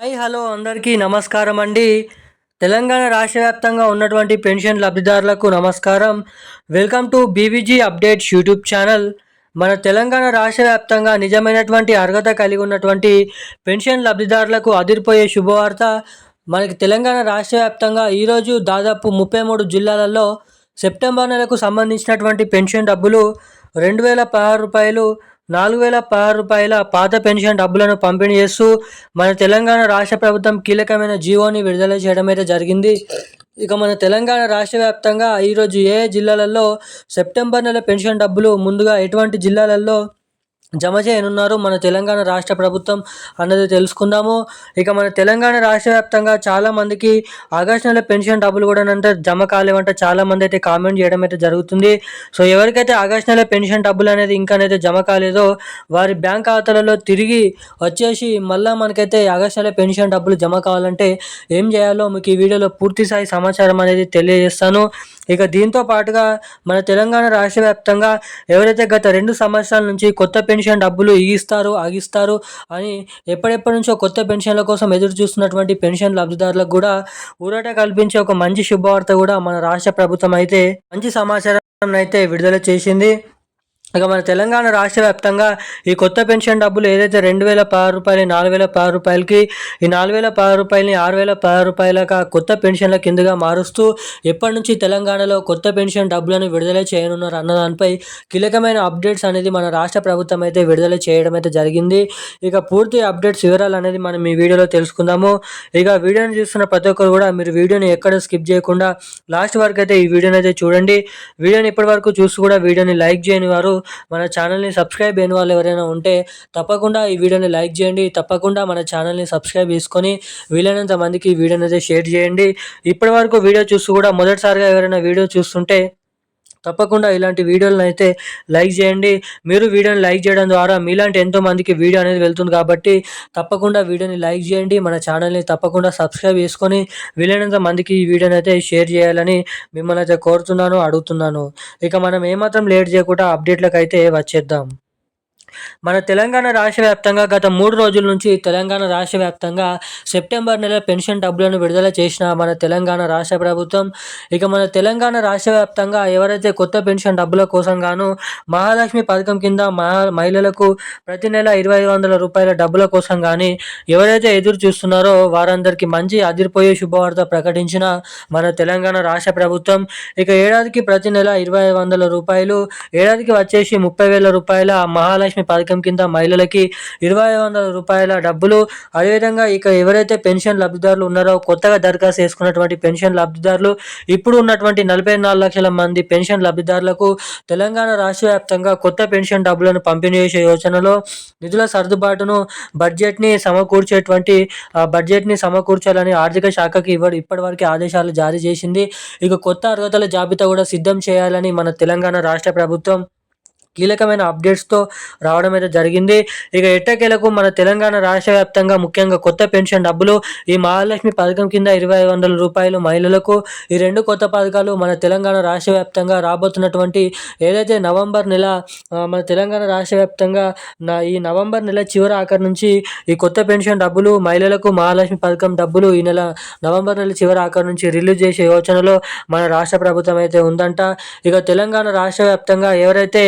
Hi hello అందరికీ నమస్కారం అండి. తెలంగాణ రాష్ట్ర వ్యాప్తంగా ఉన్నటువంటి పెన్షన్ లబ్ధిదారులకు నమస్కారం. Welcome to BVG updates YouTube channel. మన తెలంగాణ రాష్ట్ర వ్యాప్తంగా నిజమైనటువంటి అర్హత కలిగి ఉన్నటువంటి పెన్షన్ లబ్ధిదారులకు అదిరిపోయే శుభవార్త. మనకి తెలంగాణ రాష్ట్ర వ్యాప్తంగా ఈరోజు దాదాపు ముప్పై మూడు జిల్లాలలో సెప్టెంబర్ నెలకు సంబంధించినటువంటి పెన్షన్ డబ్బులు రెండు వేల పదహారు రూపాయలు నాలుగు వేల పదహారు రూపాయల పాత పెన్షన్ డబ్బులను పంపిణీ చేస్తూ మన తెలంగాణ రాష్ట్ర ప్రభుత్వం కీలకమైన జీవోని విడుదల చేయడం అయితే జరిగింది. ఇక మన తెలంగాణ రాష్ట్ర వ్యాప్తంగా ఈరోజు ఏ జిల్లాలలో సెప్టెంబర్ నెల పెన్షన్ డబ్బులు ముందుగా ఎటువంటి జిల్లాలలో జమ చేయనున్నారు. మన తెలంగాణ రాష్ట్ర ప్రభుత్వం అన్నది తెలుసుకుందాము. ఇక మన తెలంగాణ రాష్ట్ర వ్యాప్తంగా చాలామందికి ఆగస్టు నెల పెన్షన్ డబ్బులు కూడా అంటే జమ కాలేవంటే. చాలామంది అయితే కామెంట్ చేయడం అయితే జరుగుతుంది. సో ఎవరికైతే ఆగస్టు నెల పెన్షన్ డబ్బులు అనేది ఇంకా అయితే జమ కాలేదో వారి బ్యాంక్ ఖాతాలలో తిరిగి వచ్చేసి మళ్ళీ మనకైతే ఆగస్టు నెల పెన్షన్ డబ్బులు జమ కావాలంటే ఏం చేయాలో మీకు ఈ వీడియోలో పూర్తి స్థాయి సమాచారం అనేది తెలియజేస్తాను. ఇక దీంతో పాటుగా మన తెలంగాణ రాష్ట్ర వ్యాప్తంగా ఎవరైతే గత రెండు సంవత్సరాల నుంచి కొత్త పెన్షన్ డబ్బులు ఇస్తారు ఆగిస్తారు అని ఎప్పటిప్పటి నుంచో కొత్త పెన్షన్ల కోసం ఎదురు చూస్తున్నటువంటి పెన్షన్ లబ్ధిదారులకు కూడా ఊరట కల్పించే ఒక మంచి శుభవార్త కూడా మన రాష్ట్ర ప్రభుత్వం అయితే మంచి సమాచారం అయితే విడుదల చేసింది. ఇక మన తెలంగాణ రాష్ట్ర వ్యాప్తంగా ఈ కొత్త పెన్షన్ డబ్బులు ఏదైతే రెండు వేల పది రూపాయలు నాలుగు వేల పది రూపాయలకి ఈ నాలుగు వేల పది రూపాయలని ఆరు వేల పది రూపాయలక కొత్త పెన్షన్ల కిందగా మారుస్తూ ఎప్పటి నుంచి తెలంగాణలో కొత్త పెన్షన్ డబ్బులను విడుదల చేయనున్నారు అన్న దానిపై కీలకమైన అప్డేట్స్ అనేది మన రాష్ట్ర ప్రభుత్వం అయితే విడుదల చేయడం అయితే జరిగింది. ఇక పూర్తి అప్డేట్స్ వివరాలు అనేది మనం ఈ వీడియోలో తెలుసుకుందాము. ఇక వీడియోని చూస్తున్న ప్రతి ఒక్కరు కూడా మీరు వీడియోని ఎక్కడ స్కిప్ చేయకుండా లాస్ట్ వరకు అయితే ఈ వీడియోని అయితే చూడండి. వీడియోని ఇప్పటి వరకు చూసి కూడా వీడియోని లైక్ చేయని వారు మన ఛానల్ని సబ్స్క్రైబ్ అయిన వాళ్ళు ఎవరైనా ఉంటే తప్పకుండా ఈ వీడియోని లైక్ చేయండి. తప్పకుండా మన ఛానల్ని సబ్స్క్రైబ్ చేసుకొని వీలైనంత మందికి ఈ వీడియోని అయితే షేర్ చేయండి. ఇప్పటి వరకు వీడియో చూస్తూ కూడా మొదటిసారిగా ఎవరైనా వీడియో చూస్తుంటే తప్పకుండా ఇలాంటి వీడియోలను అయితే లైక్ చేయండి. మీరు వీడియోని లైక్ చేయడం ద్వారా మీలాంటి ఎంతో మందికి వీడియో అనేది వెళ్తుంది కాబట్టి తప్పకుండా వీడియోని లైక్ చేయండి. మన ఛానల్ని తప్పకుండా సబ్స్క్రైబ్ చేసుకొని వీలైనంత మందికి ఈ వీడియోని అయితే షేర్ చేయాలని మిమ్మల్ని అయితే కోరుతున్నాను అడుగుతున్నాను. ఇక మనం ఏమాత్రం లేట్ చేయకుండా అప్డేట్లకు అయితే వచ్చేద్దాం. మన తెలంగాణ రాష్ట్ర వ్యాప్తంగా గత మూడు రోజుల నుంచి తెలంగాణ రాష్ట్ర వ్యాప్తంగా సెప్టెంబర్ నెల పెన్షన్ డబ్బులను విడుదల చేసిన మన తెలంగాణ రాష్ట్ర ప్రభుత్వం ఇక మన తెలంగాణ రాష్ట్ర వ్యాప్తంగా ఎవరైతే కొత్త పెన్షన్ డబ్బుల కోసం గాను మహాలక్ష్మి పథకం కింద మహా మహిళలకు ప్రతి నెల ఇరవై ఐదు వందల రూపాయల డబ్బుల కోసం కానీ ఎవరైతే ఎదురు చూస్తున్నారో వారందరికీ మంచి అదిరిపోయే శుభవార్త ప్రకటించిన మన తెలంగాణ రాష్ట్ర ప్రభుత్వం ఇక ఏడాదికి ప్రతి నెల ఇరవై వందల రూపాయలు ఏడాదికి వచ్చేసి ముప్పై వేల రూపాయల మహాలక్ష్మి పథకం కింద మహిళలకి ఇరవై వందల రూపాయల డబ్బులు. అదేవిధంగా ఇక ఎవరైతే పెన్షన్ లబ్ధిదారులు ఉన్నారో కొత్తగా దరఖాస్తు చేసుకున్నటువంటి పెన్షన్ లబ్ధిదారులు ఇప్పుడు ఉన్నటువంటి నలభై నాలుగు లక్షల మంది పెన్షన్ లబ్ధిదారులకు తెలంగాణ రాష్ట్ర వ్యాప్తంగా కొత్త పెన్షన్ డబ్బులను పంపిణీ చేసే యోచనలో నిధుల సర్దుబాటును బడ్జెట్ని సమకూర్చేటువంటి బడ్జెట్ని సమకూర్చాలని ఆర్థిక శాఖకి ఇవ్వడు ఇప్పటివరకు ఆదేశాలు జారీ చేసింది. ఇక కొత్త అర్హతల జాబితా కూడా సిద్ధం చేయాలని మన తెలంగాణ రాష్ట్ర ప్రభుత్వం కీలకమైన అప్డేట్స్తో రావడం అయితే జరిగింది. ఇక ఎట్టకేలకు మన తెలంగాణ రాష్ట్ర వ్యాప్తంగా ముఖ్యంగా కొత్త పెన్షన్ డబ్బులు ఈ మహాలక్ష్మి పథకం కింద ఇరవై వందల రూపాయలు మహిళలకు ఈ రెండు కొత్త పథకాలు మన తెలంగాణ రాష్ట్ర వ్యాప్తంగా రాబోతున్నటువంటి ఏదైతే నవంబర్ నెల మన తెలంగాణ రాష్ట్ర వ్యాప్తంగా నా ఈ నవంబర్ నెల చివరి ఆఖరి నుంచి ఈ కొత్త పెన్షన్ డబ్బులు మహిళలకు మహాలక్ష్మి పథకం డబ్బులు ఈ నెల నవంబర్ నెల చివరి ఆఖరి నుంచి రిలీజ్ చేసే యోచనలో మన రాష్ట్ర ప్రభుత్వం అయితే ఉందంట. ఇక తెలంగాణ రాష్ట్ర వ్యాప్తంగా ఎవరైతే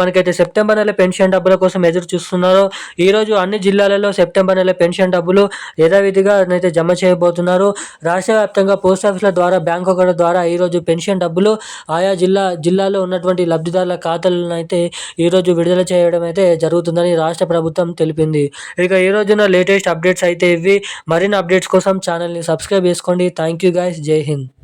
మనకైతే సెప్టెంబర్ నెల పెన్షన్ డబ్బుల కోసం ఎదురు చూస్తున్నారు. ఈరోజు అన్ని జిల్లాలలో సెప్టెంబర్ నెల పెన్షన్ డబ్బులు యథావిధిగా అయితే జమ చేయబోతున్నారు. రాష్ట్ర వ్యాప్తంగా పోస్ట్ ఆఫీసుల ద్వారా బ్యాంకు అకౌంట్ ద్వారా ఈరోజు పెన్షన్ డబ్బులు ఆయా జిల్లా జిల్లాలో ఉన్నటువంటి లబ్ధిదారుల ఖాతాలను అయితే ఈరోజు విడుదల చేయడం అయితే జరుగుతుందని రాష్ట్ర ప్రభుత్వం తెలిపింది. ఇక ఈ రోజున లేటెస్ట్ అప్డేట్స్ అయితే ఇవి. మరిన్ని అప్డేట్స్ కోసం ఛానల్ని సబ్స్క్రైబ్ చేసుకోండి. థ్యాంక్ యూ గైస్ జై హింద్.